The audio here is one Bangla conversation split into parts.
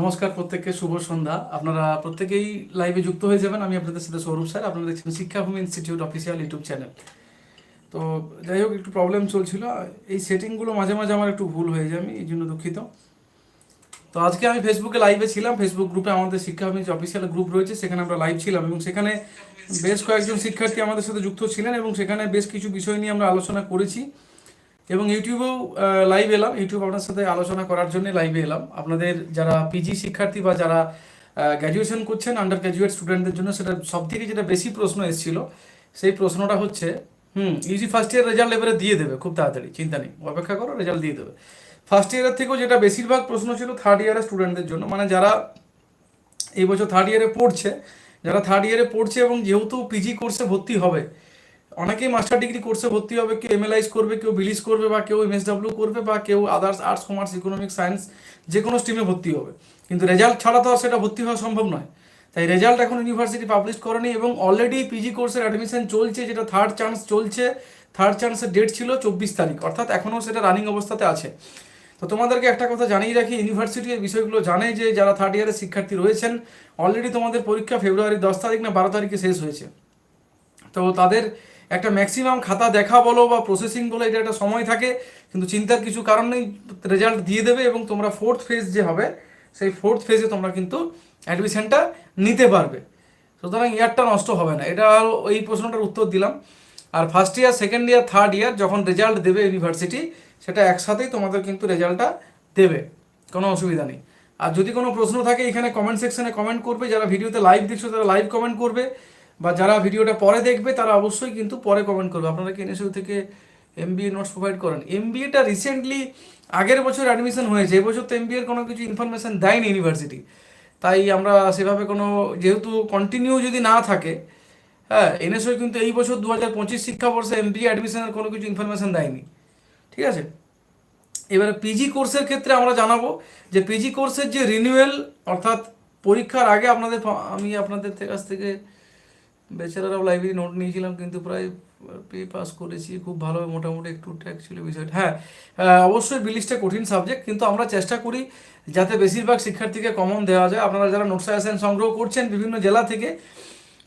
নমস্কার প্রত্যেককে, শুভ সন্ধ্যা। আপনারা প্রত্যেকেই লাইভে যুক্ত হয়ে যাবেন। আমি আপনাদের সাথে সৌরভ স্যার, আপনারা দেখছেন Shikshabhumi institute official YouTube channel তো যাই হোক, একটু প্রবলেম চলছিল। এই সেটিংগুলো মাঝে মাঝে আমার একটু ভুল হয়ে যায়, আমি এই জন্য দুঃখিত। তো আজকে আমি ফেসবুকে লাইভে ছিলাম। ফেসবুক গ্রুপে আমাদের শিক্ষাভূমি যে অফিসিয়াল গ্রুপ রয়েছে, সেখানে আমরা লাইভ ছিলাম এবং সেখানে বেশ কয়েকজন শিক্ষার্থী আমাদের সাথে যুক্ত ছিলেন এবং সেখানে বেশ কিছু বিষয় নিয়ে আমরা আলোচনা করেছি। এবং ইউটিউবেও লাইভ এলাম। ইউটিউব আপনার সাথে আলোচনা করার জন্য লাইভে এলাম। আপনাদের যারা পিজি শিক্ষার্থী বা যারা গ্র্যাজুয়েশন করছেন আন্ডার গ্র্যাজুয়েট স্টুডেন্টদের জন্য সেটা সব থেকে যেটা বেশি প্রশ্ন এসেছিল, সেই প্রশ্নটা হচ্ছে, হুম ইউজি ফার্স্ট ইয়ার রেজাল্ট এবারে দিয়ে দেবে, খুব তাড়াতাড়ি, চিন্তা নেই, অপেক্ষা করো রেজাল্ট দিয়ে দেবে। ফার্স্ট ইয়ারের থেকেও যেটা বেশিরভাগ প্রশ্ন ছিল থার্ড ইয়ারের স্টুডেন্টদের জন্য মানে যারা এই বছর থার্ড ইয়ারে পড়ছে, যারা থার্ড ইয়ারে পড়ছে এবং যেহেতু পিজি কোর্সে ভর্তি হবে অনেকেই মাস্টার ডিগ্রি কোর্সে ভর্তি হবে, কেউ এমএলআইস করবে, কেউ বিলিস করবে বা কেউ এমএসডাব্লিউ করবে বা কেউ others arts commerce economic science যে কোনো স্ট্রিমে ভর্তি হবে। কিন্তু রেজাল্ট ছাড়া তো আর সেটা ভর্তি হওয়া সম্ভব নয়। তাই রেজাল্ট এখন ইউনিভার্সিটি পাবলিশ করেনি এবং অলরেডি পিজি কোর্সের অ্যাডমিশন চলছে, যেটা থার্ড চান্স চলছে থার্ড চান্সের ডেট ছিল চব্বিশ তারিখ, অর্থাৎ এখনও সেটা রানিং অবস্থাতে আছে। তো তোমাদেরকে একটা কথা জানিয়ে রাখি ইউনিভার্সিটি বিষয়গুলো জানে যে যারা থার্ড ইয়ারের শিক্ষার্থী রয়েছেন অলরেডি তোমাদের পরীক্ষা ফেব্রুয়ারি দশ তারিখ না বারো তারিখে শেষ হয়েছে। তো তাদের একটা ম্যাক্সিমাম খাতা দেখা বলো বা প্রসেসিং বলো, এটা একটা সময় থাকে, কিন্তু চিন্তার কিছু কারণ নেই রেজাল্ট দিয়ে দেবে এবং তোমরা ফোর্থ ফেজ যে হবে, সেই ফোর্থ ফেজে তোমরা কিন্তু অ্যাডমিশনটা নিতে পারবে। সুতরাং ইয়ারটা নষ্ট হবে না। এটা এই প্রশ্নটার উত্তর দিলাম। আর first year second year third year যখন রেজাল্ট দেবে ইউনিভার্সিটি সেটা একসাথেই তোমাদের কিন্তু রেজাল্টটা দেবে। কোনো অসুবিধা নেই। আর যদি কোনো প্রশ্ন থাকে, এখানে কমেন্ট সেকশনে কমেন্ট করবে। যারা ভিডিওতে লাইভ দিচ্ছ, তারা লাইভ কমেন্ট করবে। বা যারা ভিডিওটা পরে দেখবে, তারা অবশ্যই কিন্তু পরে কমেন্ট করবে। আপনারা কি এনএসইউ থেকে এমবিএ নোটস প্রোভাইড করেন? এমবিএটা রিসেন্টলি আগের বছর অ্যাডমিশন হয়েছে। এবছর তো এমবিএর কোনো কিছু ইনফরমেশন দেয়নি ইউনিভার্সিটি তাই আমরা সেভাবে কোনো, যেহেতু কন্টিনিউ যদি না থাকে হ্যাঁ এনএসও কিন্তু এই বছর দু হাজার পঁচিশ শিক্ষাবর্ষে এমবিএ অ্যাডমিশনের কোনো কিছু ইনফরমেশন দেয়নি। ঠিক আছে? এবারে পিজি কোর্সের ক্ষেত্রে আমরা জানাব যে পিজি কোর্সের যে রিনিউয়াল অর্থাৎ পরীক্ষার আগে আপনাদের আমি আপনাদের কাছ থেকে বেচারার অফ লাইব্রেরি নোট নিয়েছিলাম কিন্তু প্রায় পে পাস করেছি, খুব ভালো মোটামুটি একটু অ্যাকচুয়ালি বিষয়টা। হ্যাঁ অবশ্যই বিলিশটা কঠিন সাবজেক্ট কিন্তু আমরা চেষ্টা করি যাতে বেশিরভাগ শিক্ষার্থীকে কমন দেওয়া যায়। আপনারা যারা নোট সাজেশন সংগ্রহ করছেন বিভিন্ন জেলা থেকে,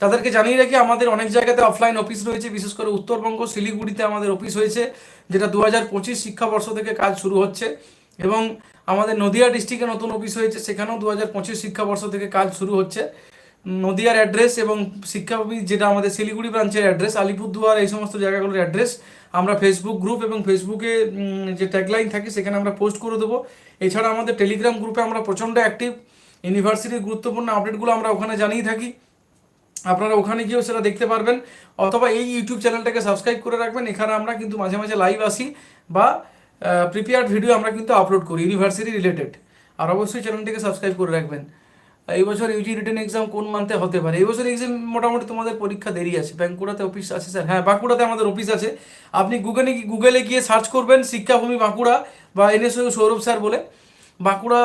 তাদেরকে জানিয়ে রাখি আমাদের অনেক জায়গাতে অফলাইন অফিস রয়েছে, বিশেষ করে উত্তরবঙ্গ, শিলিগুড়িতে আমাদের অফিস হয়েছে, যেটা দু হাজার পঁচিশ শিক্ষাবর্ষ থেকে কাজ শুরু হচ্ছে। এবং আমাদের নদিয়া ডিস্ট্রিক্টে নতুন অফিস হয়েছে, সেখানেও দু হাজার পঁচিশ শিক্ষাবর্ষ থেকে কাজ শুরু হচ্ছে। নদিয়ার অ্যাড্রেস এবং শিক্ষা অফিস যেটা আমাদের শিলিগুড়ি ব্রাঞ্চের অ্যাড্রেস আলিপুরদুয়ার, এই সমস্ত জায়গাগুলোর অ্যাড্রেস আমরা ফেসবুক গ্রুপ এবং ফেসবুকে যে ট্যাগলাইন থাকে সেখানে আমরা পোস্ট করে দেবো। এছাড়া আমাদের টেলিগ্রাম গ্রুপে আমরা প্রচণ্ড অ্যাক্টিভ ইউনিভার্সিটির গুরুত্বপূর্ণ আপডেটগুলো আমরা ওখানে জানিয়ে থাকি। আপনারা ওখানে গিয়েও সেটা দেখতে পারবেন। অথবা এই ইউটিউব চ্যানেলটাকে সাবস্ক্রাইব করে রাখবেন। এখানে আমরা কিন্তু মাঝে মাঝে লাইভ আসি বা প্রিপেয়ার্ড ভিডিও আমরা কিন্তু আপলোড করি ইউনিভার্সিটি রিলেটেড আর অবশ্যই চ্যানেলটিকে সাবস্ক্রাইব করে রাখবেন। এই বছর ইউজি রিটার্ন এক্সাম কোন মান্থে হতে পারে? এই বছর এক্সাম মোটামুটি তোমাদের পরীক্ষা দেরি আছে। বাঁকুড়াতে অফিস আছে স্যার হ্যাঁ বাঁকুড়াতে আমাদের অফিস আছে। আপনি গুগলে গুগলে গিয়ে সার্চ করবেন শিক্ষাভূমি বাঁকুড়া বা এনএসও সৌরভ স্যার বলে। বাঁকুড়া,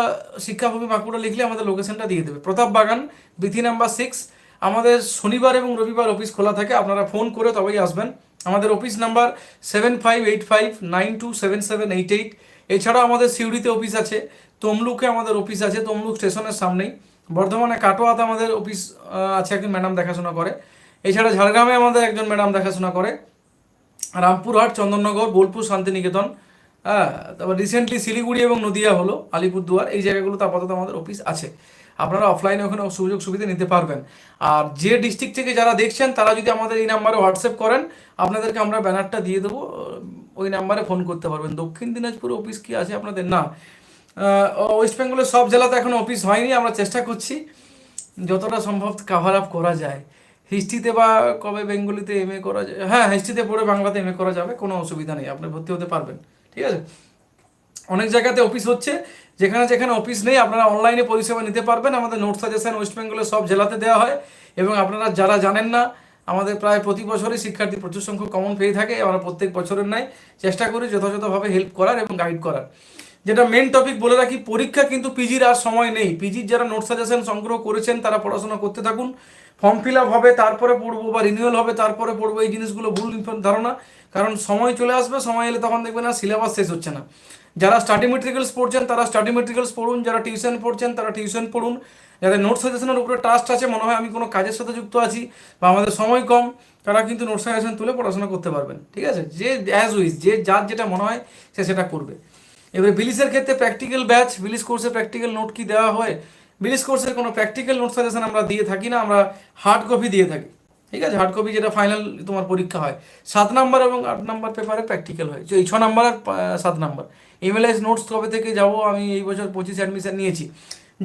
শিক্ষাভূমি বাঁকুড়া লিখলে আমাদের লোকেশনটা দিয়ে দেবে। প্রতাপ বাগান, বিথি নাম্বার সিক্স আমাদের শনিবার এবং রবিবার অফিস খোলা থাকে। আপনারা ফোন করে তবেই আসবেন। আমাদের office number seven five eight five nine two seven seven eight eight এছাড়াও আমাদের সিউড়িতে অফিস আছে। তমলুকে আমাদের অফিস আছে। তমলুক স্টেশনের সামনেই। বর্ধমানে কাটোয়াতে আমাদের অফিস আছে একজন ম্যাডাম দেখাশোনা করে। এছাড়া ঝাড়গ্রামে আমাদের একজন ম্যাডাম দেখাশোনা করে। রামপুরহাট, চন্দননগর, বোলপুর, শান্তিনিকেতন হ্যাঁ তারপর রিসেন্টলি শিলিগুড়ি এবং নদিয়া হলো, আলিপুরদুয়ার, এই জায়গাগুলোতে আপাতত আমাদের অফিস আছে। আপনারা অফলাইনে ওখানে সুযোগ সুবিধা নিতে পারবেন। আর যে ডিস্ট্রিক্ট থেকে যারা দেখছেন, তারা যদি আমাদের এই নাম্বারে হোয়াটসঅ্যাপ করেন, আপনাদেরকে আমরা ব্যানারটা দিয়ে দেবো। ওই নাম্বারে ফোন করতে পারবেন। দক্ষিণ দিনাজপুর অফিস কি আছে আপনাদের? না। ওয়েস্ট বেঙ্গলের সব জেলাতে এখন অফিস হয়নি, আমরা চেষ্টা করছি যতটা সম্ভব কাভার আপ করা যায়। হিস্ট্রিতে বা কবে বেঙ্গলিতে এম এ করা যায় হ্যাঁ হিস্ট্রিতে পড়ে বাংলাতে এম এ করা যাবে, কোনো অসুবিধা নেই, আপনি ভর্তি হতে পারবেন, ঠিক আছে? অনেক জায়গাতে অফিস হচ্ছে, যেখানে যেখানে অফিস নেই, আপনারা অনলাইনে পরিষেবা নিতে পারবেন। আমাদের নোট সাজেশন ওয়েস্ট বেঙ্গলের সব জেলাতে দেওয়া হয়, এবং আপনারা যারা জানেন না, আমাদের প্রায় প্রতি বছরই শিক্ষার্থী প্রচুর সংখ্যক কমন পেয়ে থাকে, আমরা প্রত্যেক বছরের নাই চেষ্টা করি যথাযথভাবে হেল্প করার এবং গাইড করার। যেটা মেন টপিক বলে রাখি, পরীক্ষা কিন্তু পিজির আর সময় নেই। পিজির যারা নোট সাজেশন সংগ্রহ করেছেন, তারা পড়াশোনা করতে থাকুন। ফর্ম ফিল আপ হবে, তারপরে পড়ব বা রিনিউয়াল হবে, তারপরে পড়ব, এই জিনিসগুলো ভুল ধারণা। কারণ সময় চলে আসবে, সময় এলে তখন দেখবেন না সিলেবাস শেষ হচ্ছে না। যারা স্টাডি মেটেরিয়ালস পড়ছেন, তারা স্টাডি মেটেরিয়ালস পড়ুন। যারা টিউশন পড়ছেন, তারা টিউশন পড়ুন। যাদের নোট সাজেশনের উপরে ট্রাস্ট আছে, মনে হয় আমি কোনো কাজের সাথে যুক্ত আছি বা আমাদের সময় কম, তারা কিন্তু নোট সাজেশন তুলে পড়াশোনা করতে পারবেন। ঠিক আছে? যে অ্যাজ উইজ যে যার যেটা মনে হয়, সে সেটা করবে। এবারে বিলিসের ক্ষেত্রে প্র্যাকটিক্যাল ব্যাচ বিলিস কোর্সে প্র্যাকটিক্যাল নোট কি দেওয়া হয়? বিলিস কোর্সের কোনো প্র্যাকটিক্যাল নোট সাজেশন আমরা দিয়ে থাকি না, আমরা হার্ড কপি দিয়ে থাকি। ঠিক আছে? হার্ড কপি যেটা ফাইনাল তোমার পরীক্ষা হয়। সাত নাম্বার এবং আট নাম্বার পেপারে প্র্যাকটিক্যাল হয়। এই ছ নাম্বার আর সাত নাম্বার। এমএলএস নোটস কবে থেকে যাব? আমি এই বছর পঁচিশে অ্যাডমিশন নিয়েছি।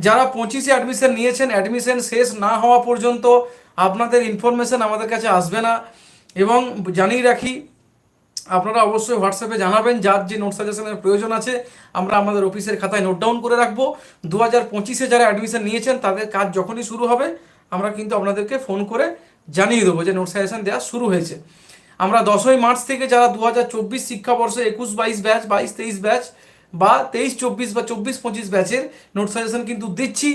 যারা পঁচিশে অ্যাডমিশন নিয়েছেন অ্যাডমিশন শেষ না হওয়া পর্যন্ত আপনাদের ইনফরমেশন আমাদের কাছে আসবে না। এবং জানিয়ে রাখি আপনারা অবশ্যই হোয়াটসঅ্যাপে জানাবেন যার যে নোট সাজেশনের প্রয়োজন আছে। আমরা আমাদের অফিসের খাতায় নোট ডাউন করে রাখব। দু হাজার পঁচিশে যারা অ্যাডমিশন নিয়েছেন, তাদের কাজ যখনই শুরু হবে, আমরা কিন্তু আপনাদেরকে ফোন করে জানিয়ে দেবো যে নোট সাজেশন দেওয়া শুরু হয়েছে। আমরা দশই মার্চ থেকে যারা দু হাজার চব্বিশ শিক্ষাবর্ষে একুশ, বাইশ ব্যাচ, বাইশ, তেইশ ব্যাচ বা তেইশ, চব্বিশ বা চব্বিশ, পঁচিশ ব্যাচের নোট সাজেশন কিন্তু দিচ্ছি।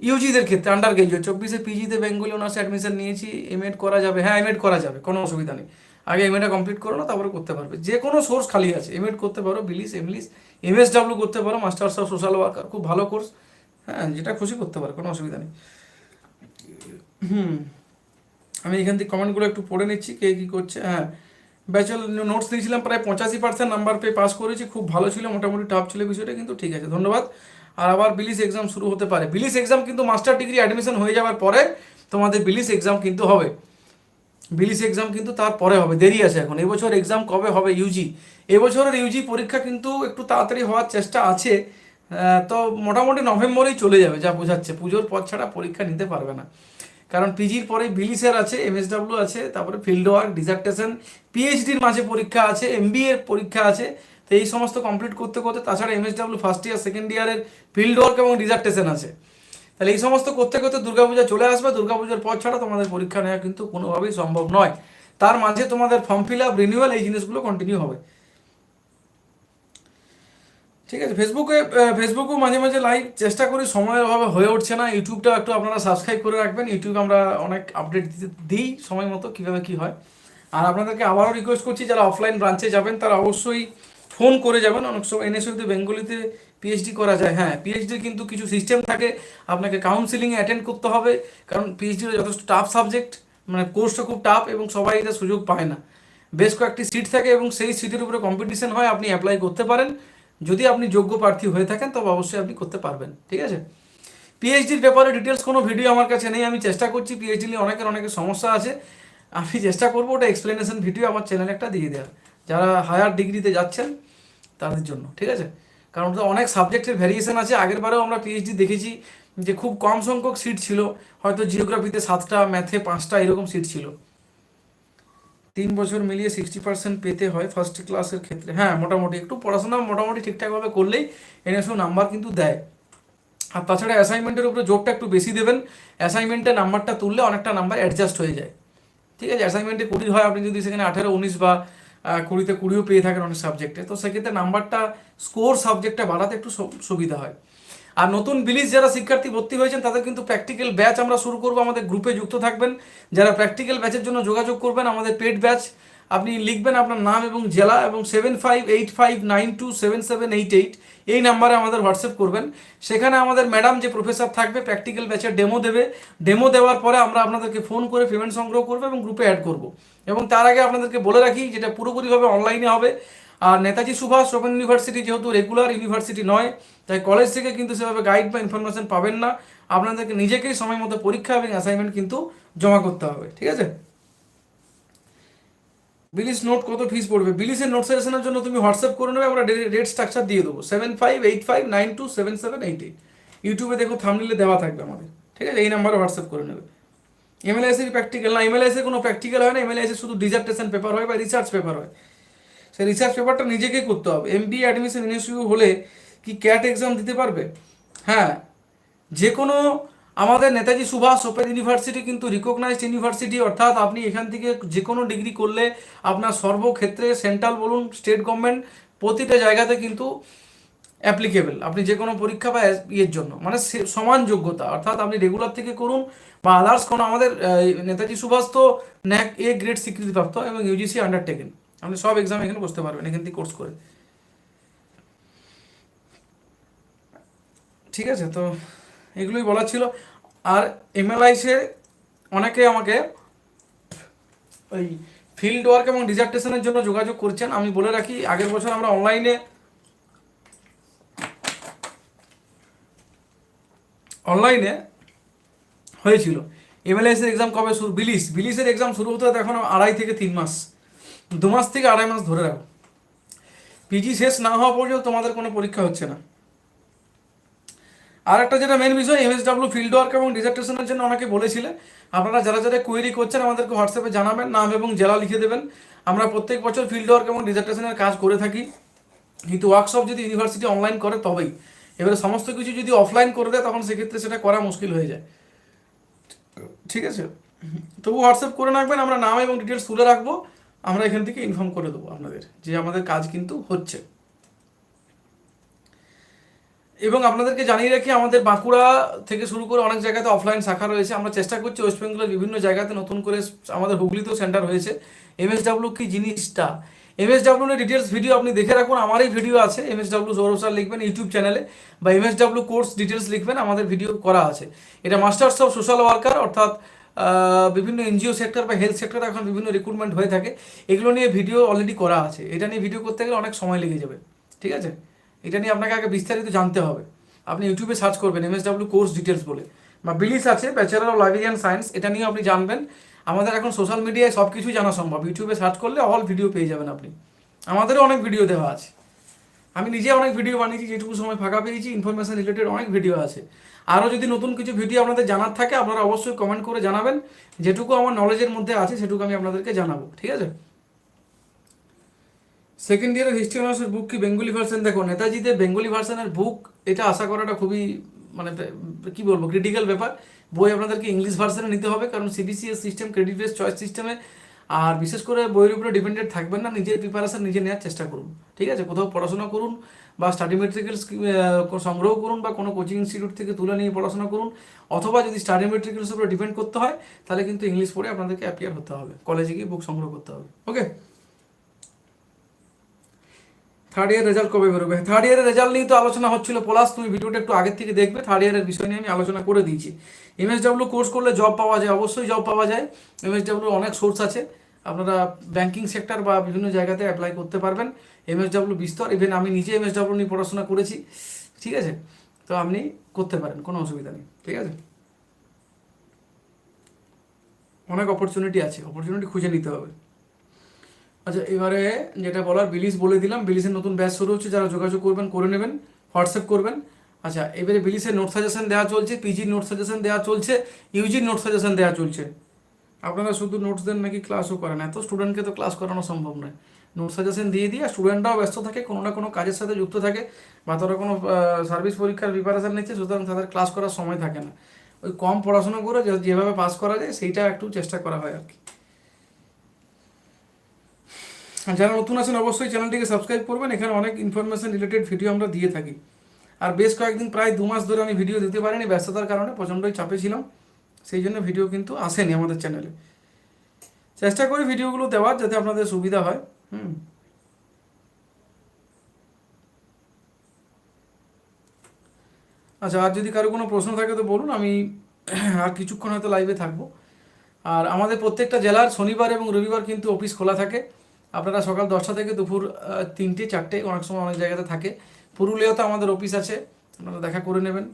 ইউজিদের ক্ষেত্রে আন্ডার গ্রাজুয়েট চব্বিশে পিজিতে বেঙ্গলি অনার্স অ্যাডমিশন নিয়েছি এমএড করা যাবে। হ্যাঁ এমএড করা যাবে, কোনো অসুবিধা নেই। আগে এমএটা কমপ্লিট করো না, তারপরে করতে পারবে। যে কোনো সোর্স খালি আছে। এমএড করতে পারো বিলিস এমলিস এমএসডাব্লিউ করতে পারো মাস্টার্স অফ সোশ্যাল ওয়ার্কার খুব ভালো কোর্স হ্যাঁ যেটা খুশি করতে পারো, কোনো অসুবিধা নেই। হুম, আমি এখান থেকে কমেন্টগুলো একটু পড়ে নিচ্ছি, কে কী করছে। হ্যাঁ ব্যাচেলার নোটস দিয়েছিলাম, প্রায় পঁচাশি পার্সেন্ট নাম্বার পেয়ে পাস করেছি, খুব ভালো ছিল, মোটামুটি টাফ ছিল বিষয়টা, কিন্তু ঠিক আছে, ধন্যবাদ। আর আবার বিলিস এক্সাম শুরু হতে পারে। বিলিস এক্সাম কিন্তু মাস্টার ডিগ্রি অ্যাডমিশন হয়ে যাওয়ার পরে তোমাদের বিলিস এক্সাম কিন্তু হবে। বিলিস এক্সাম কিন্তু তারপরে হবে, দেরি আছে এখন। এবছর এক্সাম কবে হবে ইউজি এবছরের ইউজি পরীক্ষা কিন্তু একটু তাড়াতাড়ি হওয়ার চেষ্টা আছে। তো মোটামুটি নভেম্বরেই চলে যাবে, যা বোঝাচ্ছে। পুজোর পর ছাড়া পরীক্ষা নিতে পারবে না। কারণ পিজির পরে বিলিসের আছে এমএসডাব্লিউ আছে, তারপরে ফিল্ড ওয়ার্ক ডিসার্টেশন পিএইচডির মাঝে পরীক্ষা আছে এমবিএ এর পরীক্ষা আছে। তো এই সমস্ত কমপ্লিট করতে করতে তাছাড়া এমএসডাব্লিউ ফার্স্ট ইয়ার সেকেন্ড ইয়ারের ফিল্ড ওয়ার্ক এবং ডিজার্টেশন আছে। তাহলে এই সমস্ত করতে করতে দুর্গাপূজা চলে আসবে, দুর্গাপূজার পর ছাড়া তোমাদের পরীক্ষা নেওয়া কিন্তু কোনোভাবেই সম্ভব নয়। তার মাঝে তোমাদের ফর্ম ফিল আপ রিনিউয়াল এই জিনিসগুলো কন্টিনিউ হবে। ঠিক আছে, ফেসবুকে ফেসবুকেও মাঝে মাঝে লাইভ চেষ্টা করি, সময়ের অভাবে হয়ে উঠছে না। ইউটিউবটা একটু আপনারা সাবস্ক্রাইব করে রাখবেন। ইউটিউবে আমরা অনেক আপডেট দিতে, দিই সময় মতো, কীভাবে কী হয়। আর আপনাদেরকে আবারও রিকোয়েস্ট করছি, যারা অফলাইন ব্রাঞ্চে যাবেন, তারা অবশ্যই ফোন করে যাবেন। অনেক সময় এনএসইউতে বেঙ্গলিতে পিএইচডি করা যায় হ্যাঁ পিএইচডির কিন্তু কিছু সিস্টেম থাকে, আপনাকে কাউন্সিলিংয়ে অ্যাটেন্ড করতে হবে, কারণ পিএইচডিটা যথেষ্ট টাফ সাবজেক্ট মানে কোর্সটা খুব টাফ এবং সবাই এটা সুযোগ পায় না। বেশ কয়েকটি সিট থাকে এবং সেই সিটের উপরে কম্পিটিশন হয়, আপনি অ্যাপ্লাই করতে পারেন। যদি আপনি যোগ্য প্রার্থী হয়ে থাকেন, তবে অবশ্যই আপনি করতে পারবেন, ঠিক আছে? পিএইচডির ব্যাপারে ডিটেলস কোনো ভিডিও আমার কাছে নেই, আমি চেষ্টা করছি পিএইচডি নিয়ে অনেকের অনেকের সমস্যা আছে, আমি চেষ্টা করব ওটা এক্সপ্লেনেশন ভিডিও আমার চ্যানেলে একটা দিয়ে দেওয়ার। যারা হায়ার ডিগ্রিতে যাচ্ছেন, তাদের জন্য, ঠিক আছে? কারণ ওটা অনেক সাবজেক্টের ভ্যারিয়েশন আছে। আগের বারেও আমরা পিএইচডি দেখেছি যে খুব কম সংখ্যক সিট ছিল। হয়তো জিওগ্রাফিতে সাতটা ম্যাথে পাঁচটা এরকম সিট ছিল। তিন বছর মিলিয়ে সিক্সটি পার্সেন্ট পেতে হয় ফার্স্ট ক্লাসের ক্ষেত্রে। হ্যাঁ মোটামুটি একটু পড়াশোনা মোটামুটি ঠিকঠাকভাবে করলেই এনএসও নাম্বার কিন্তু দেয়। আর তাছাড়া অ্যাসাইনমেন্টের উপরে জোরটা একটু বেশি দেবেন। অ্যাসাইনমেন্টের নাম্বারটা তুললে অনেকটা নাম্বার অ্যাডজাস্ট হয়ে যায়। ঠিক আছে? অ্যাসাইনমেন্টে কুড়ি হয়, আপনি যদি সেখানে আঠেরো, উনিশ বা কুড়িতে কুড়িও পেয়ে থাকেন অনেক সাবজেক্টে তো সেক্ষেত্রে নাম্বারটা স্কোর সাবজেক্টটা বাড়াতে একটু সুবিধা হয়। আর নতুন বিলিজ যারা শিক্ষার্থী ভর্তি হয়েছেন, তাদের কিন্তু প্র্যাকটিক্যাল ব্যাচ আমরা শুরু করব। আমাদের গ্রুপে যুক্ত থাকবেন। যারা প্র্যাকটিক্যাল ব্যাচের জন্য যোগাযোগ করবেন, আমাদের পেড ব্যাচ আপনি লিখবেন আপনার নাম এবং জেলা এবং seven five eight five nine two seven seven eight eight এই নাম্বারে আমাদের হোয়াটসঅ্যাপ করবেন। সেখানে আমাদের ম্যাডাম যে প্রফেসর থাকবে, প্র্যাকটিক্যাল ব্যাচের ডেমো দেবে। ডেমো দেওয়ার পরে আমরা আপনাদেরকে ফোন করে পেমেন্ট সংগ্রহ করব এবং গ্রুপে অ্যাড করব। এবং তার আগে আপনাদেরকে বলে রাখি, যেটা পুরোপুরিভাবে অনলাইনে হবে। আর নেতাজি সুভাষ ওপেন ইউনিভার্সিটি যেহেতু রেগুলার ইউনিভার্সিটি নয়, তাই কলেজ থেকে কিন্তু সেভাবে গাইড বা ইনফরমেশন পাবেন না। আপনাদেরকে নিজেকেই সময় মতো পরীক্ষা এবং অ্যাসাইনমেন্ট কিন্তু জমা করতে হবে, ঠিক আছে? বিলিস নোট কত ফিস পড়বে? বিলিসের নোট সাজেশনের জন্য তুমি হোয়াটসঅ্যাপ করে নেবে, আমরা রেট স্ট্রাকচার দিয়ে দেবো। Seven five eight five nine two seven seven eight eight ইউটিউবে দেখো থামনিলে দেওয়া থাকবে আমাদের। ঠিক আছে? এই নাম্বারে হোয়াটসঅ্যাপ করে নেবে। এমএলআইসির প্র্যাকটিক্যাল না এমএলআইসির কোনো প্র্যাকটিক্যাল হয় না। এমএলআইসি শুধু ডিজার্টেশন পেপার হয় বা রিসার্চ পেপার হয়। সেই রিসার্চ পেপারটা নিজেকেই করতে হবে। এমবি অ্যাডমিশন ইনস্টিটিউট হলে কি ক্যাট এক্সাম দিতে পারবে? হ্যাঁ। যে কোনো আমাদের নেতাজি সুভাষ ওপেন ইউনিভার্সিটি কিন্তু রিকগনাইজড ইউনিভার্সিটি, অর্থাৎ আপনি এখান থেকে যে কোনো ডিগ্রি করলে আপনার সর্বক্ষেত্রে সেন্ট্রাল বলুন, স্টেট গভর্নমেন্ট, প্রতিটা জায়গাতে কিন্তু অ্যাপ্লিকেবল আপনি যে কোনো পরীক্ষা বা ইয়ের জন্য। মানে সমান যোগ্যতা, অর্থাৎ আপনি রেগুলার থেকে করুন বা আদার্স কোনো আমাদের নেতাজি সুভাষ তো ন্যাক এ গ্রেড স্বীকৃতিপ্রাপ্ত এবং ইউজিসি আন্ডারটেকেন আপনি সব এক্সাম এখানে বসতে পারবেন, এখান থেকে কোর্স করে। ঠিক আছে, তো এগুলোই বলার ছিল। আর এমএলআইসে অনেকে আমাকে ওই ফিল্ড ওয়ার্ক এবং ডিজার্টেশনের জন্য যোগাযোগ করছেন। আমি বলে রাখি, আগের বছর আমরা অনলাইনে অনলাইনে হয়েছিল। এমএলএসের এক্সাম কবে শুরু? বিলিস বিলিসের এক্সাম শুরু হতে এখন আড়াই থেকে তিন মাস। দু মাস থেকে আড়াই মাস ধরে রাখো। পিজি শেষ না হওয়া পর্যন্ত তোমাদের কোনো পরীক্ষা হচ্ছে না। আর একটা যেটা মেন বিষয় এমএসডাব্লিউ ফিল্ড ওয়ার্ক এবং ডিজার্টেশনের জন্য অনেকে বলেছিলেন আপনারা যারা যারা কোয়েরি করছেন, আমাদেরকে হোয়াটসঅ্যাপে জানাবেন, নাম এবং জেলা লিখে দেবেন। আমরা প্রত্যেক বছর ফিল্ড ওয়ার্ক এবং ডিজার্টেশনের কাজ করে থাকি। কিন্তু ওয়ার্কশপ যদি ইউনিভার্সিটি অনলাইন করে, তবেই। এবারে সমস্ত কিছু যদি অফলাইন করে দেয়, তখন সেক্ষেত্রে সেটা করা মুশকিল হয়ে যায়। ঠিক আছে? তবু হোয়াটসঅ্যাপ করে রাখবেন, আমরা নাম এবং ডিটেলস তুলে রাখব। আমরা এখান থেকে ইনফর্ম করে দেবো আপনাদের যে আমাদের কাজ কিন্তু হচ্ছে। এবং আপনাদেরকে জানিয়ে রাখি, আমাদের বাঁকুড়া থেকে শুরু করে অনেক জায়গাতে অফলাইন শাখা রয়েছে। আমরা চেষ্টা করছি ওয়েস্ট বেঙ্গলের বিভিন্ন জায়গাতে নতুন করে আমাদের হুগলিতেও সেন্টার হয়েছে। এমএসডাব্লিউ কি জিনিসটা? এমএসডাব্লিউ এর ডিটেলস ভিডিও আপনি দেখে রাখুন, আমারই ভিডিও আছে। এমএসডাব্লিউ সৌরভ স্যার লিখবেন ইউটিউব চ্যানেলে বা এমএসডাব্লিউ কোর্স ডিটেলস লিখবেন, আমাদের ভিডিও করা আছে। এটা মাস্টার্স অফ সোশ্যাল ওয়ার্কার অর্থাৎ বিভিন্ন এনজিও সেক্টর বা হেলথ সেক্টরে এখন বিভিন্ন রিক্রুটমেন্ট হয়ে থাকে। এগুলো নিয়ে ভিডিও অলরেডি করা আছে। এটা নিয়ে ভিডিও করতে গেলে অনেক সময় লেগে যাবে। ঠিক আছে? এটা নিয়ে আপনাকে আগে বিস্তারিত জানতে হবে। আপনি ইউটিউবে সার্চ করবেন এমএসডাব্লিউ কোর্স ডিটেলস বলে। বা বিলিস আছে ব্যাচেলার অফ লাইব্রেরিয়ান সায়েন্স এটা নিয়ে আপনি জানবেন। আমাদের এখন সোশ্যাল মিডিয়ায় সব কিছুই জানা সম্ভব। ইউটিউবে সার্চ করলে অল ভিডিও পেয়ে যাবেন আপনি। আমাদেরও অনেক ভিডিও দেওয়া আছে। আমি নিজে অনেক ভিডিও বানিয়েছি, যেটুকু সময় ফাঁকা পেয়েছি ইনফরমেশন রিলেটেড অনেক ভিডিও আছে। আরও যদি নতুন কিছু ভিডিও আপনাদের জানার থাকে, আপনারা অবশ্যই কমেন্ট করে জানাবেন। যেটুকু আমার নলেজের মধ্যে আছে, সেটুকু আমি আপনাদেরকে জানাব, ঠিক আছে? সেকেন্ড ইয়ারের হিস্ট্রি অনার্সের বুক কি বেঙ্গলি ভার্সন দেখো নেতাজিতে বেঙ্গলি ভার্সনের বুক এটা আশা করাটা খুবই মানে কি বলব ক্রিটিক্যাল ব্যাপার। বই আপনাদেরকে ইংলিশ ভার্সনে নিতে হবে, কারণ CBCS system credit base choice সিস্টেমে আর বিশেষ করে বইয়ের উপরে ডিপেন্ডেড থাকবেন না, নিজের প্রিপারেশন নিজে নেওয়ার চেষ্টা করুন। ঠিক আছে? কোথাও পড়াশোনা করুন, বা স্টাডি মেটেরিয়ালস সংগ্রহ করুন, বা কোনো কোচিং ইনস্টিটিউট থেকে তুলে নিয়ে পড়াশোনা করুন, অথবা যদি স্টাডি মেটেরিয়ালসের উপরে ডিপেন্ড করতে হয়, তাহলে কিন্তু ইংলিশ পড়ে আপনাদেরকে অ্যাপিয়ার হতে হবে। কলেজে গিয়ে বুক সংগ্রহ করতে হবে। ওকে থার্ড ইয়ার রেজাল্ট কবে বেরোবে? থার্ড ইয়ারের রেজাল্ট নিয়ে তো আলোচনা হচ্ছিল। প্লাস তুমি ভিডিওটা একটু আগের থেকে দেখবে। থার্ড ইয়ারের বিষয় নিয়ে আমি আলোচনা করে দিয়েছি। এমএসডাব্লিউ কোর্স করলে জব পাওয়া যায়, অবশ্যই জব পাওয়া যায়। এমএসডাব্লিউ অনেক সোর্স আছে। আপনারা ব্যাংকিং সেক্টর বা বিভিন্ন জায়গাতে অ্যাপ্লাই করতে পারবেন। এমএসডাব্লিউ বিস্তর। ইভেন আমি নিজে এমএসডাব্লিউ নিয়ে পড়াশোনা করেছি। ঠিক আছে? তো আপনি করতে পারেন, কোনো অসুবিধা নেই। ঠিক আছে? অনেক অপরচুনিটি আছে। অপরচুনিটি খুঁজে নিতে হবে। আচ্ছা এবারে যেটা বলার বিলিস বলে দিলাম। বিলিসের নতুন ব্যাচ শুরু হচ্ছে, যারা যোগাযোগ করবেন, করে নেবেন হোয়াটসঅ্যাপ করবেন। আচ্ছা এবারে বিলিসের নোট সাজেশন দেওয়া চলছে পিজির নোট সাজেশন দেওয়া চলছে ইউজির নোট সাজেশন দেওয়া চলছে। আপনারা শুধু নোটস দেন নাকি ক্লাসও করেন? এত স্টুডেন্টকে তো ক্লাস করানো সম্ভব নয়। নোট সাজেশন দিয়ে দিয়ে স্টুডেন্টরাও ব্যস্ত থাকে, কোনো না কোনো কাজের সাথে যুক্ত থাকে, বা তারা কোনো সার্ভিস পরীক্ষার প্রিপারেশান নিচ্ছে, সুতরাং তাদের ক্লাস করার সময় থাকে না। ওই কম পড়াশোনা করে যেভাবে পাস করা যায়, সেইটা একটু চেষ্টা করা হয় আর কি আর যারা নতুন আছেন, অবশ্যই চ্যানেলটিকে সাবস্ক্রাইব করবেন। এখানে অনেক ইনফরমেশন রিলেটেড ভিডিও আমরা দিয়ে থাকি। আর বেশ কয়েকদিন, প্রায় দু মাস ধরে আমি ভিডিও দিতে পারিনি, ব্যস্ততার কারণে প্রচণ্ডই চাপে ছিলাম। সেই জন্য ভিডিও কিন্তু আসেনি আমাদের চ্যানেলে চেষ্টা করি ভিডিওগুলো দেওয়ার, যাতে আপনাদের সুবিধা হয়। হুম। আচ্ছা আর যদি কারও কোনো প্রশ্ন থাকে, তো বলুন। আমি আর কিছুক্ষণ হয়তো লাইভে থাকব। আর আমাদের প্রত্যেকটা জেলার শনিবার এবং রবিবার কিন্তু অফিস খোলা থাকে। আপনারা সকাল দশটা থেকে দুপুর তিনটে, চারটে, অনেক সময় অনেক জায়গাতে থাকে। পুরুলিয়াতে আমাদের অফিস আছে, আপনারা দেখা করে নেবেন।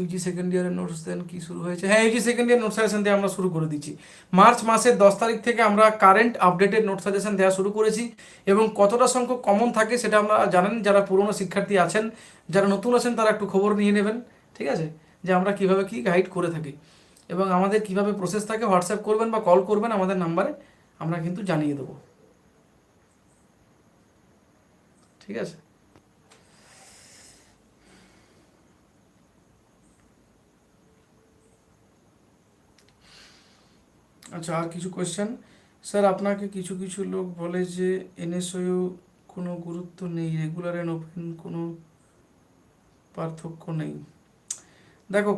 ইউজি সেকেন্ড ইয়ারের নোটস দেন কি শুরু হয়েছে? হ্যাঁ UG second year note suggestion দিয়ে আমরা শুরু করে দিচ্ছি। মার্চ মাসের দশ তারিখ থেকে আমরা কারেন্ট আপডেটেড নোট সাজেশন দেওয়া শুরু করেছি এবং কতটা সংখ্যক কমন থাকে সেটা আমরা জানেন। যারা পুরনো শিক্ষার্থী আছেন, যারা নতুন আছেন, তারা একটু খবর নিয়ে নেবেন, ঠিক আছে? যে আমরা কীভাবে কি গাইড করে থাকি। এবং আমাদের কীভাবে প্রসেস থাকে হোয়াটসঅ্যাপ করবেন বা কল করবেন, আমাদের নাম্বারে আমরা কিন্তু জানিয়ে দেবো। ঠিক আছে? আচ্ছা আর কিছু কোয়েশ্চেন স্যার আপনাকে কিছু কিছু লোক বলে যে এনএসইউ কোনো গুরুত্ব নেই রেগুলার অ্যান্ড ওপেন কোনো পার্থক্য নেই। দেখো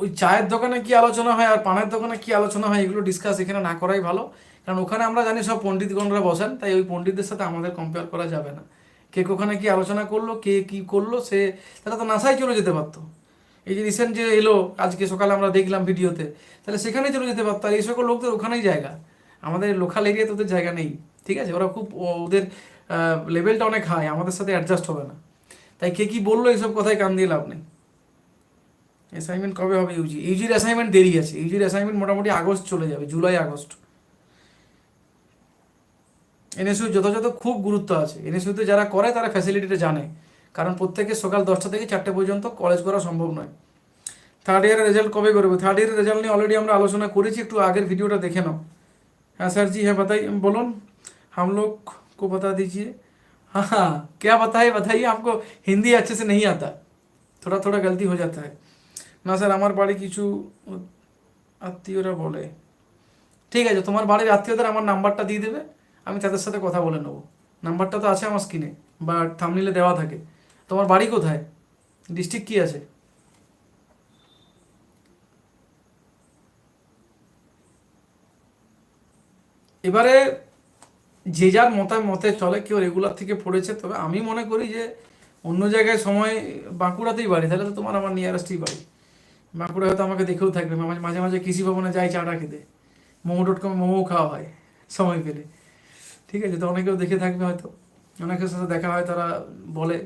ওই চায়ের দোকানে কি আলোচনা হয় আর পানের দোকানে কি আলোচনা হয়, এগুলো ডিসকাস এখানে না করাই ভালো। কারণ ওখানে আমরা জানি সব পণ্ডিতগণরা বসেন, তাই ওই পণ্ডিতদের সাথে আমাদের কম্পেয়ার করা যাবে না। কে ওখানে কি আলোচনা করল, কে কি করল, সে তারা তো নাসায় চলে যেতে পারতো। এই যে রিসেন্ট যে এলো, আজকে সকালে আমরা দেখলাম ভিডিওতে, তাহলে সেখানেই চলে যেতে পারতো। আর এই সকল লোকদের ওখানেই জায়গা। আমাদের লোকাল এরিয়াতে ওদের জায়গা নেই, ঠিক আছে? ওরা খুব ওদের লেভেলটা অনেক হাই আমাদের সাথে অ্যাডজাস্ট হবে না। তাই কে কি বলল, এইসব কথায় কান দিয়ে লাভ নেই। অ্যাসাইনমেন্ট কবে হবে ইউজি ইউজির অ্যাসাইনমেন্ট দেরি আছে। ইউজির অ্যাসাইনমেন্ট মোটামুটি আগস্ট চলে যাবে, জুলাই, আগস্ট। এনএসইউ যথাযথ খুব গুরুত্ব আছে এনএসইউতে যারা করে তারা ফ্যাসিলিটিটা জানে কারণ প্রত্যেকে সকাল দশটা থেকে চারটে পর্যন্ত কলেজ করা সম্ভব নয় থার্ড ইয়ারের রেজাল্ট কবে করবে থার্ড ইয়ারের রেজাল্ট নিয়ে অলরেডি আমরা আলোচনা করেছি একটু আগের ভিডিওটা দেখে নাও হ্যাঁ सर जी है बताइए बोलून हम लोग को बता दीजिए हाँ हाँ क्या बताइए बताइए आपको हिंदी अच्छे से नहीं आता थोड़ा थोड़ा गलती हो जाता है না স্যার আমার বাড়ি কিছু আত্মীয়রা বলে ঠিক আছে তোমার বাড়ির আত্মীয়দের আমার নাম্বারটা দিয়ে দেবে আমি তাদের সাথে কথা বলে নেব। নাম্বারটা তো আছে আমার স্ক্রিনে বা থামনিলে দেওয়া থাকে। তোমার বাড়ি কোথায়? ডিস্ট্রিক্ট কি আছে? এবারে যে যার মতায় মতে চলে, কেউ রেগুলার থেকে পড়েছে, তবে আমি মনে করি যে অন্য জায়গায় সময় বাঁকুড়াতেই বাড়ি, তাহলে তো তোমার আমার নিয়ারেস্টই বাড়ি। বাঁকুড়া হয়তো আমাকে দেখেও থাকবে, মাঝে মাঝে কৃষি ভবনে যাই চাটা খেতে। মোমো ডট কমে মোমো খাওয়া হয় সময় পেলে। ঠিক আছে, তো অনেকেও দেখে থাকবে হয়তো। অনেকের সাথে দেখা হয়, তারা বলে,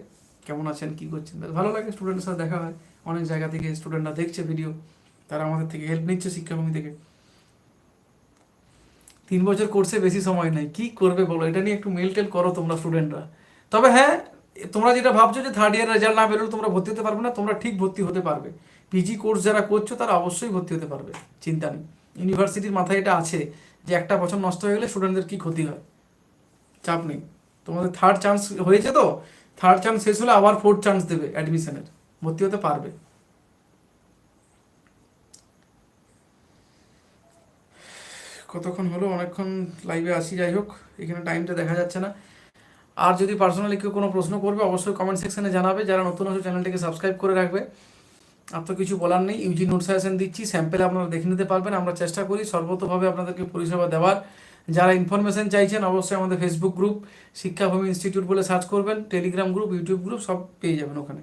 কেমন আছেন? কী করছেন? ভালো লাগে স্টুডেন্টের সাথে দেখা হয়। অনেক জায়গা থেকে স্টুডেন্টরা দেখছে ভিডিও তারা আমাদের থেকে হেল্প নিচ্ছে শিক্ষাভূমি থেকে। তিন বছর কোর্সে বেশি সময় নেই। কি করবে বলো? এটা নিয়ে একটু মেল টেল করো তোমরা স্টুডেন্টরা তবে হ্যাঁ তোমরা যেটা ভাবছ যে থার্ড ইয়ার রেজাল্ট না বেরোলে তোমরা ভর্তি হতে পারবে না, তোমরা ঠিক ভর্তি হতে পারবে। পিজি কোর্স যারা করছ, তারা অবশ্যই ভর্তি হতে পারবে, চিন্তা নেই। ইউনিভার্সিটির মাথায় এটা আছে যে একটা বছর নষ্ট হয়ে গেলে স্টুডেন্টদের কী ক্ষতি হয়? চাপ নেই। তোমাদের থার্ড চান্স হয়েছে তো? থার্ড চান্স শেষ হলে আবার ফোর্থ চান্স দেবে অ্যাডমিশনের ভর্তি হতে পারবে। কতক্ষণ হলো? অনেকক্ষণ লাইভে আসি, যাই হোক, এখানে টাইমটা দেখা যাচ্ছে না। আর যদি পার্সোনালি কেউ কোনো প্রশ্ন করবে, অবশ্যই কমেন্ট সেকশনে জানাবে। যারা নতুন আছে চ্যানেলটিকে সাবস্ক্রাইব করে রাখবে। আর তো কিছু বলার নেই। ইউজি নোট সাজেশন দিচ্ছি। স্যাম্পেল আপনারা দেখে নিতে পারবেন। আমরা চেষ্টা করি সর্বতভাবে আপনাদেরকে পরিষেবা দেওয়ার। যারা ইনফরমেশন চাইছেন, অবশ্যই আমাদের ফেসবুক গ্রুপ শিক্ষাভূমি ইনস্টিটিউট বলে সার্চ করবেন টেলিগ্রাম গ্রুপ ইউটিউব গ্রুপ সব পেয়ে যাবেন ওখানে।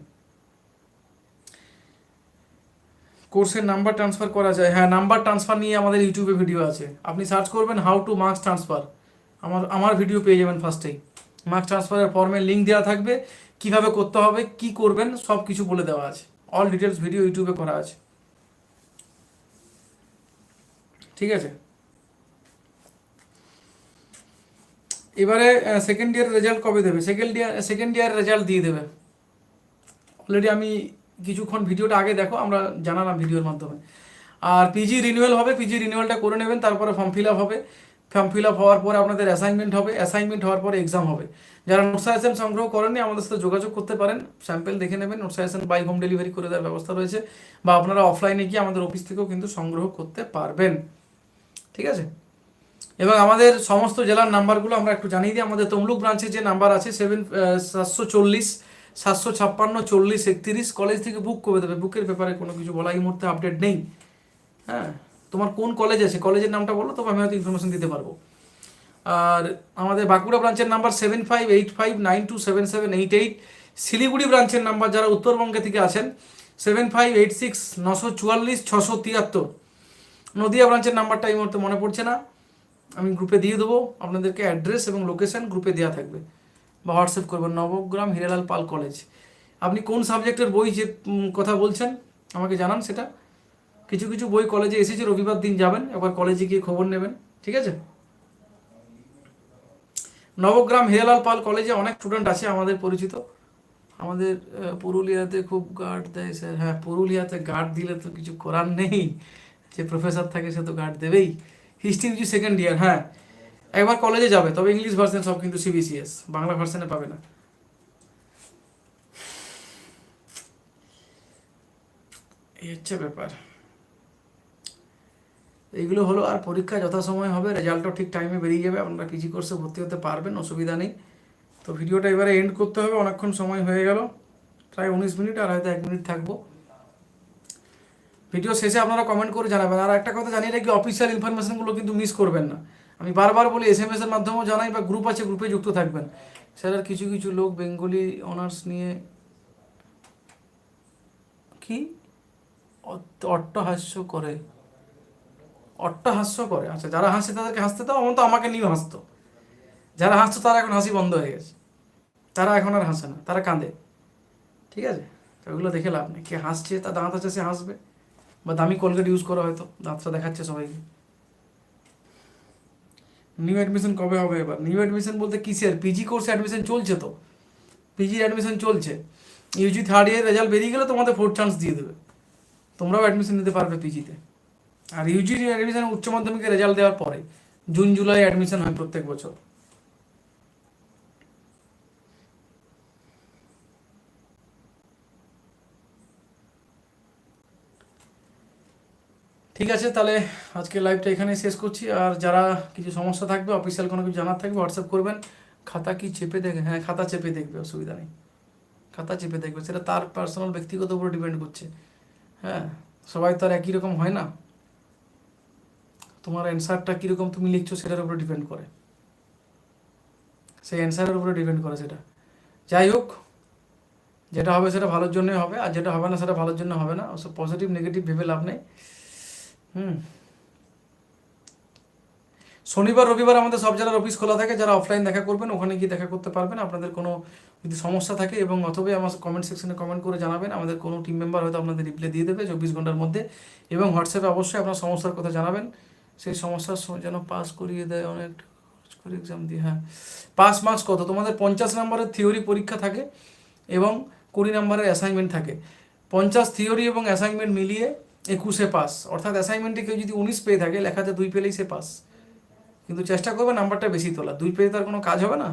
কোর্সের নাম্বার ট্রান্সফার করা যায়। হ্যাঁ নাম্বার ট্রান্সফার নিয়ে আমাদের ইউটিউবে ভিডিও আছে। আপনি সার্চ করবেন হাউ টু মার্কস ট্রান্সফার আমার আমার ভিডিও পেয়ে যাবেন ফার্স্টেই মার্কস ট্রান্সফারের ফর্মের লিঙ্ক দেওয়া থাকবে। কীভাবে করতে হবে, কি করবেন, সব কিছু বলে দেওয়া আছে। অল ডিটেলস ভিডিও ইউটিউবে করা আছে। ঠিক আছে? এবারে সেকেন্ড ইয়ার রেজাল্ট কবে দেবে? Second year second year result দিয়ে দেবে। অলরেডি আমি কিছুক্ষণ ভিডিওটা আগে দেখো, আমরা জানালাম ভিডিওর মাধ্যমে। আর পিজি রিনিউয়াল হবে পিজি রিনিউয়ালটা করে নেবেন, তারপরে ফর্ম ফিল আপ হবে। ফর্ম ফিল আপ হওয়ার পরে আপনাদের অ্যাসাইনমেন্ট হবে অ্যাসাইনমেন্ট হওয়ার পরে এক্সাম হবে। যারা নোট সংগ্রহ করেননি, আমাদের সাথে যোগাযোগ করতে পারেন স্যাম্পেল দেখে নেবেন note suggestion by home delivery করে দেওয়ার ব্যবস্থা রয়েছে। বা আপনারা অফলাইনে গিয়ে আমাদের অফিস থেকেও কিন্তু সংগ্রহ করতে পারবেন। ঠিক আছে? এবং আমাদের সমস্ত জেলার নাম্বারগুলো আমরা একটু জানিয়ে দিই। আমাদের তমলুক ব্রাঞ্চে যে নাম্বার আছে সেভেন সাতশো চল্লিশ, সাতশো ছাপ্পান্ন, চল্লিশ, একত্রিশ কলেজ থেকে বুক করে দেবে। বুকের ব্যাপারে কোনো কিছু বলা এই মুহূর্তে আপডেট নেই। হ্যাঁ তোমার কোন কলেজ আছে? কলেজের নামটা বলো, তবে আমি হয়তো ইনফরমেশন দিতে পারব। আর আমাদের বাঁকুড়া ব্রাঞ্চের number seven five eight five nine two seven seven eight eight Siliguri ব্রাঞ্চের নাম্বার যারা উত্তরবঙ্গে থেকে আছেন সেভেন ফাইভ এইট সিক্স নশো চুয়াল্লিশ, ছশো তিয়াত্তর। নদিয়া ব্রাঞ্চের নাম্বারটা এই মুহূর্তে মনে পড়ছে না। আমি গ্রুপে দিয়ে দেবো। আপনাদেরকে অ্যাড্রেস এবং লোকেশন গ্রুপে দেওয়া থাকবে। বা হোয়াটসঅ্যাপ করবেন। নবগ্রাম হিরালাল পাল কলেজ আপনি কোন সাবজেক্টের বই যে কথা বলছেন, আমাকে জানান সেটা। কিছু কিছু বই কলেজে এসেছে, রবিবার দিন যাবেন। একবার কলেজে গিয়ে খবর নেবেন। ঠিক আছে? নবগ্রাম হিরালাল পাল কলেজে অনেক স্টুডেন্ট আছে আমাদের পরিচিত। আমাদের পুরুলিয়াতে খুব গার্ড দেয় স্যার হ্যাঁ পুরুলিয়াতে গার্ড দিলে তো কিছু করার নেই। যে প্রফেসর থাকে সে তো গার্ড দেবেই। হিস্ট্রি ইউজি সেকেন্ড ইয়ার হ্যাঁ। একবার কলেজে যাবে, তবে ইংলিশ ভার্সন সব কিন্তু সিবিসিএস বাংলা ভার্সনে পাবে না। এই হচ্ছে ব্যাপার। এইগুলো হলো আর পরীক্ষা যথাসময় হবে, রেজাল্টও ঠিক টাইমে বেরিয়ে যাবে, আপনারা পিজি কোর্সে ভর্তি হতে পারবেন, অসুবিধা নেই। তো ভিডিওটা এবারে এন্ড করতে হবে, অনেকক্ষণ সময় হয়ে গেল। প্রায় উনিশ মিনিট আর হয়তো এক মিনিট থাকব। ভিডিও শেষে আপনারা কমেন্ট করে জানাবেন। আর একটা কথা জানিয়ে রাখি অফিসিয়াল ইনফরমেশনগুলো কিন্তু মিস করবেন না। আমি বারবার বলি এস এম এস এর মাধ্যমেও জানাই বা গ্রুপ আছে গ্রুপে যুক্ত থাকবেন। স্যার কিছু কিছু লোক বেঙ্গলি অনার্স নিয়ে কি? অট্ট- অট্টহাস্য করে। অট্টহাস্য করে? আচ্ছা যারা হাসে তাদেরকে হাসতে দাও, আমার তো আমাকে নিয়েও হাসতো। যারা হাসতো, তারা এখন হাসি বন্ধ হয়ে গেছে। তারা এখন আর হাসে না, তারা কাঁদে। ঠিক আছে? তো ওগুলো দেখে লাভ নেই। কে হাসছে, তার দাঁত আছে, সে হাসবে। বা দামি কলগেট ইউজ করা হয়তো। দাঁতটা দেখাচ্ছে সবাইকে। নিউ অ্যাডমিশন কবে হবে এবার? নিউ অ্যাডমিশন বলতে কিসের? পিজি কোর্সে অ্যাডমিশন চলছে তো। পিজির অ্যাডমিশন চলছে। ইউজি থার্ড ইয়ার রেজাল্ট বেরিয়ে গেলে তোমাদের ফোর্থ চান্স দিয়ে দেবে। তোমরাও অ্যাডমিশন নিতে পারবে পিজিতে আর ইউজির অ্যাডমিশন উচ্চ মাধ্যমিকের রেজাল্ট দেওয়ার পরে জুন জুলাই অ্যাডমিশন হয় প্রত্যেক বছর। ঠিক আছে, তাহলে আজকে লাইভটা এখানে শেষ করছি। আর যারা কিছু সমস্যা থাকবে অফিসিয়াল কোনো কিছু জানার থাকবে হোয়াটসঅ্যাপ করবেন। খাতা কি চেপে দেখে হ্যাঁ খাতা চেপে দেখবে, অসুবিধা নেই। খাতা চেপে দেখবে, সেটা তার পার্সোনাল ব্যক্তিগত উপর ডিপেন্ড করছে। হ্যাঁ সবাই তো আর একই রকম হয় না? তোমার অ্যান্সারটা কীরকম তুমি লিখছো, সেটার উপরে ডিপেন্ড করে। সেই অ্যান্সারের উপরে ডিপেন্ড করে সেটা। যাই হোক, যেটা হবে সেটা ভালোর জন্যই হবে, আর যেটা হবে না সেটা ভালোর জন্য হবে না। ওসব পজিটিভ নেগেটিভ ভেবে লাভ নেই। হুম। শনিবার, রবিবার আমাদের সব জেলার অফিস খোলা থাকে, যারা অফলাইন দেখা করবেন, ওখানে গিয়ে দেখা করতে পারবেন। আপনাদের কোনো যদি সমস্যা থাকে এবং অথবা আমার কমেন্ট সেকশনে কমেন্ট করে জানাবেন, আমাদের কোনো টিম মেম্বার হয়তো আপনাদের রিপ্লাই দিয়ে দেবে চব্বিশ ঘণ্টার মধ্যে। এবং হোয়াটসঅ্যাপে অবশ্যই আপনার সমস্যার কথা জানাবেন। সেই সমস্যার যেন পাস করিয়ে দেয়, অনেক করে এক্সাম দিয়ে হ্যাঁ। পাস মার্কস কত? তোমাদের পঞ্চাশ নম্বরের থিওরি পরীক্ষা থাকে এবং কুড়ি নম্বরের অ্যাসাইনমেন্ট থাকে। পঞ্চাশ থিওরি এবং অ্যাসাইনমেন্ট মিলিয়ে একুশে পাস। অর্থাৎ অ্যাসাইনমেন্টে কেউ যদি উনিশ পেয়ে থাকে, লেখাতে দুই পেলেই সে পাস। কিন্তু চেষ্টা করবে নাম্বারটা বেশি তোলা দুই পেয়ে তার কোনো কাজ হবে না?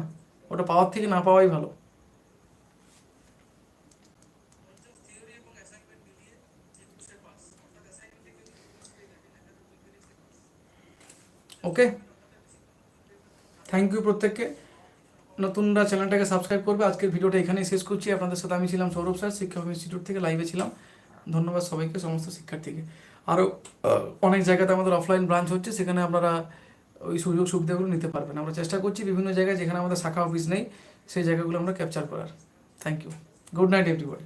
ওটা পাওয়ার থেকে না পাওয়াই ভালো। ওকে থ্যাংক ইউ প্রত্যেককে। নতুনরা চ্যানেলটাকে সাবস্ক্রাইব করবে। আজকের ভিডিওটা এখানেই শেষ করছি। আপনাদের সাথে আমি ছিলাম সৌরভ স্যার শিক্ষক ইনস্টিটিউট থেকে লাইভে ছিলাম। ধন্যবাদ সবাইকে, সমস্ত শিক্ষার্থীকে। আরও অনেক জায়গাতে আমাদের অফলাইন ব্রাঞ্চ হচ্ছে, সেখানে আপনারা ওই সুযোগ সুবিধাগুলো নিতে পারবেন। আমরা চেষ্টা করছি বিভিন্ন জায়গায় যেখানে আমাদের শাখা অফিস নেই, সেই জায়গাগুলো আমরা ক্যাপচার করার। Thank you good night everybody